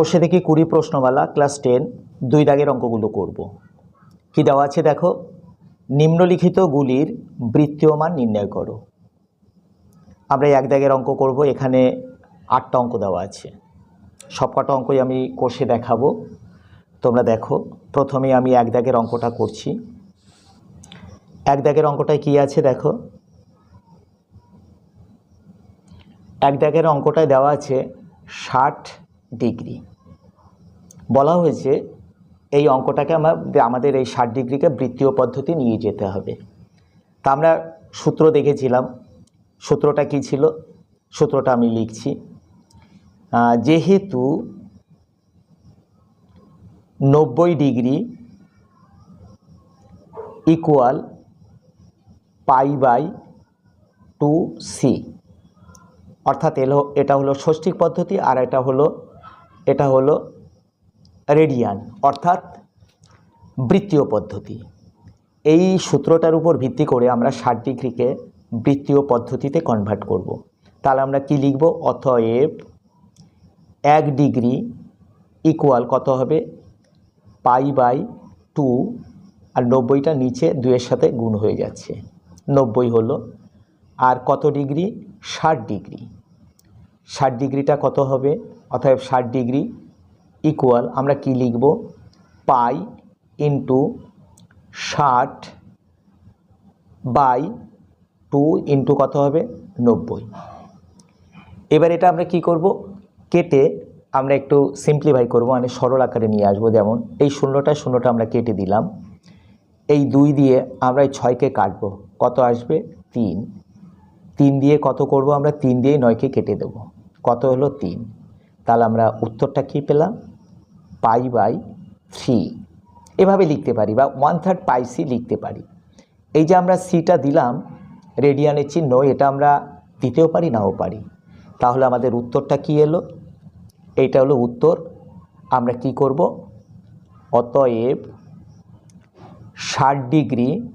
কোষে থেকে কুড়ি প্রশ্নমালা, ক্লাস টেন, দুই দাগের অঙ্কগুলো করব। কি দেওয়া আছে দেখো? নিম্নলিখিতগুলির বৃত্তীয় মান নির্ণয় করো। আমরা এক দাগের অঙ্ক করব, এখানে আটটা অঙ্ক দেওয়া আছে। সবকটা অঙ্কই আমি কোষে দেখাবো। তোমরা দেখো, প্রথমে আমি এক দাগের অঙ্কটা করছি। এক দাগের অঙ্কটায় কি আছে দেখো? এক দাগের অঙ্কটায় দেওয়া আছে ষাট ডিগ্রি। বলা হয়েছে, এই অঙ্কটাকে আমরা আমাদের এই ষাট ডিগ্রিকে বৃত্তীয় পদ্ধতি নিয়ে যেতে হবে। তা আমরা সূত্র দেখেছিলাম, সূত্রটা কি ছিল? সূত্রটা আমি লিখছি। যেহেতু নব্বই degree equal pi by two C অর্থাৎ এটা হলো ষষ্ঠিক পদ্ধতি আর এটা হলো এটা হলো রেডিয়ান, অর্থাৎ বৃত্তীয় পদ্ধতি। এই সূত্রটার উপর ভিত্তি করে আমরা ষাট ডিগ্রিকে বৃত্তীয় পদ্ধতিতে কনভার্ট করব। তাহলে আমরা কি লিখব? অতএব এক ডিগ্রি ইকুয়াল কত হবে? পাই বাই টু, আর নব্বইটা নিচে দুইয়ের সাথে গুণ হয়ে যাচ্ছে। নব্বই হলো, আর কত ডিগ্রি? ষাট ডিগ্রি। ষাট ডিগ্রিটা কত হবে? অতএব ষাট ডিগ্রি ইকুয়াল আমরা কি লিখব? পাই ইন্টু ষাট বাই টু ইন্টু কত হবে? নব্বই। এবার এটা আমরা কি করব? কেটে আমরা একটু সিম্পলিফাই করব মানে সরল আকারে নিয়ে আসব। যেমন এই শূন্যটা শূন্যটা আমরা কেটে দিলাম। এই দুই দিয়ে আমরা এই ছয়কে কাটবো। কত আসবে? তিন। তিন দিয়ে কত করব আমরা? তিন দিয়ে নয়কে কেটে দেব। কত হলো তিন? তাহলে আমরা উত্তরটা কী পেলাম? Pi by three. এভাবে লিখতে পারি বা ওয়ান থার্ড পাই সি লিখতে পারি। এই যে আমরা সিটা দিলাম, রেডিয়ানের চিহ্ন, এটা আমরা দিতেও পারি, নাও পারি। তাহলে আমাদের উত্তরটা কি এলো? এইটা হলো উত্তর। আমরা কি করব? অতএব ষাট ডিগ্রি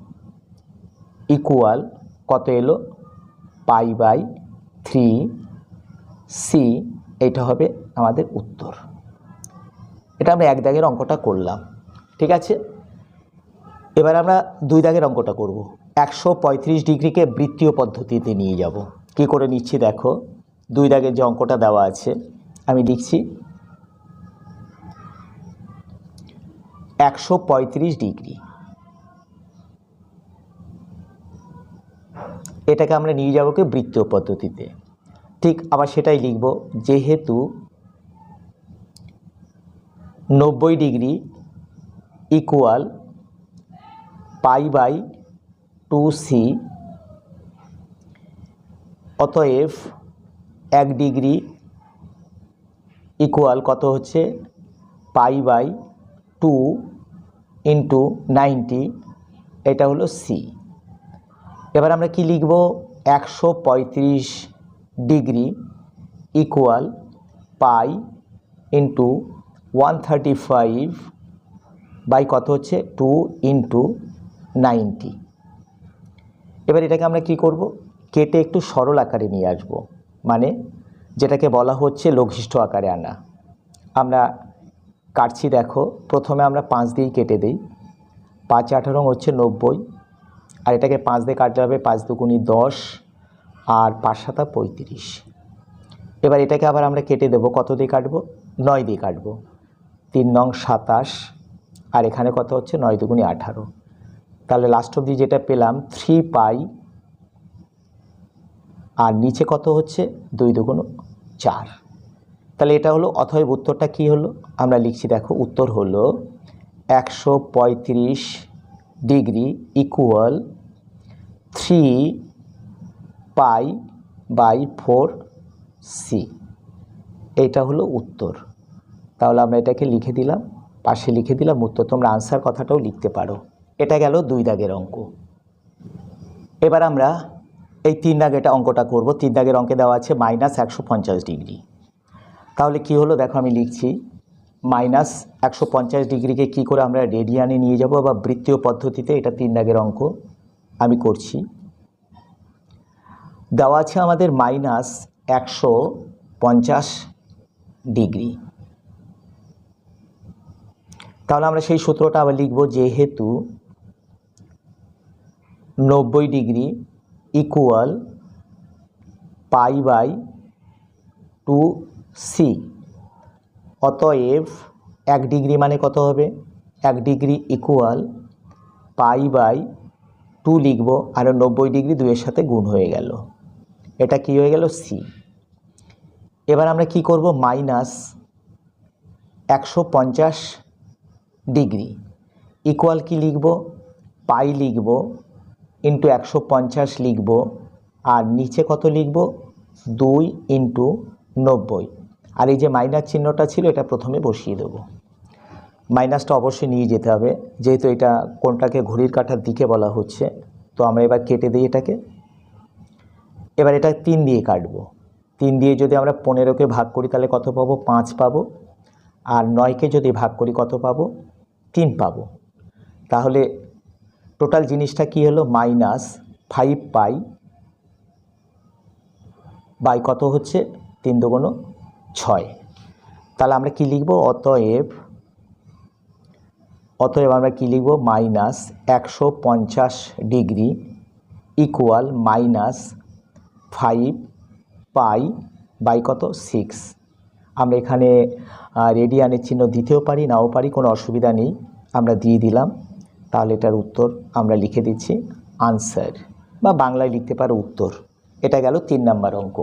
ইকুয়াল কত এলো? Pi by three C. এটা হবে আমাদের উত্তর। এটা আমরা এক দাগের অঙ্কটা করলাম, ঠিক আছে? এবার আমরা দুই দাগের অঙ্কটা করব। একশো পঁয়ত্রিশ ডিগ্রিকে বৃত্তীয় পদ্ধতিতে নিয়ে যাব। কি করে নিচ্ছি দেখো? দুই দাগের যে অঙ্কটা দেওয়া আছে, আমি লিখছি, একশো পঁয়ত্রিশ ডিগ্রি। এটাকে আমরা নিয়ে যাব কি? বৃত্তীয় পদ্ধতিতে। ঠিক, আবার সেটাই লিখব। যেহেতু নব্বই degree equal pi by two C অতএব এক ডিগ্রি ইকুয়াল কত হচ্ছে? Pi by two into ninety এটা হলো সি এবার আমরা কি লিখব? একশো পঁয়ত্রিশ degree equal pi into one thirty five by কত হচ্ছে? টু ইন্টু নাইনটি এবার এটাকে আমরা কি করব? কেটে একটু সরল আকারে নিয়ে আসব। মানে যেটাকে বলা হচ্ছে লঘিষ্ঠ আকারে আনা। আমরা কাটছি দেখো, প্রথমে আমরা পাঁচ দিয়েই কেটে দিই। পাঁচ আঠারো হচ্ছে নব্বই। আর এটাকে পাঁচ দিয়ে কাটতে হবে পাঁচ দুগুণি দশ আর পাঁচ সাতা পঁয়ত্রিশ। এবার এটাকে আবার আমরা কেটে দেবো। কত দিয়ে কাটবো? নয় দিয়ে কাটবো। তিন নং সাতাশ, আর এখানে কত হচ্ছে? নয় দুগুণি আঠারো। তাহলে লাস্ট অবধি যেটা পেলাম থ্রি পাই আর নিচে কত হচ্ছে? দুই দুগুণ চার। তাহলে এটা হলো অথব উত্তরটা কি হলো? আমরা লিখছি, দেখো, উত্তর হলো একশো পঁয়ত্রিশ degree equal three pi by four C এটা হলো উত্তর। তাহলে আমরা এটাকে লিখে দিলাম, পাশে লিখে দিলাম, উত্তর তোমরা আনসার কথাটাও লিখতে পারো। এটা গেল দুই দাগের অঙ্ক। এবার আমরা এই তিন দাগেটা অঙ্কটা করব। তিন দাগের অঙ্কে দেওয়া আছে মাইনাস একশো পঞ্চাশ ডিগ্রি তাহলে কি হলো? দেখো আমি লিখছি মাইনাস একশো পঞ্চাশ ডিগ্রিকে কী করে আমরা রেডিয়ানে নিয়ে যাব বা বৃত্তীয় পদ্ধতিতে? এটা তিন দাগের অঙ্ক। আমি করছি। দেওয়া আছে আমাদের মাইনাস একশো পঞ্চাশ ডিগ্রি তাহলে আমরা সেই সূত্রটা আবার লিখব যেহেতু নব্বই degree equal pi by two C অতএব এক ডিগ্রি মানে কত হবে? এক degree equal pi by two লিখব, আর নব্বই ডিগ্রি দুইয়ের সাথে গুণ হয়ে গেল। এটা কি হয়ে গেল? সি এবার আমরা কি করব? মাইনাস একশো পঞ্চাশ ডিগ্রি। ইকুয়াল কি লিখব? পাই লিখব ইন্টু একশো পঞ্চাশ লিখব। আর নিচে কত লিখব? দুই ইন্টু নব্বই। আর এই যে মাইনাস চিহ্নটা ছিল, এটা প্রথমে বসিয়ে দেবো। মাইনাসটা অবশ্যই নিয়ে যেতে হবে। যেহেতু এটা কোনটাকে ঘড়ির কাঁটার দিকে বলা হচ্ছে, তো আমরা এবার কেটে দিই এটাকে। এবার এটা তিন দিয়ে কাটবো। তিন দিয়ে যদি আমরা পনেরোকে ভাগ করি, তাহলে কত পাবো? পাঁচ পাবো। আর নয়কে যদি ভাগ করি, কত পাবো? তিন পাবো। তাহলে টোটাল জিনিসটা কি হলো? মাইনাস ফাইভ পাই বাই কত হচ্ছে? তিন দুগুণ ছয়। তাহলে আমরা কি লিখব? অতএব অতএব আমরা কি লিখব? মাইনাস একশো পঞ্চাশ degree equal minus five pi by কত? সিক্স। আমরা এখানে রেডিয়ানের চিহ্ন দিতেও পারি, নাও পারি, কোনো অসুবিধা নেই। আমরা দিয়ে দিলাম। তাহলে এটার উত্তর আমরা লিখে দিচ্ছি, আনসার, বা বাংলায় লিখতে পারো উত্তর। এটা গেল তিন নাম্বার অঙ্ক।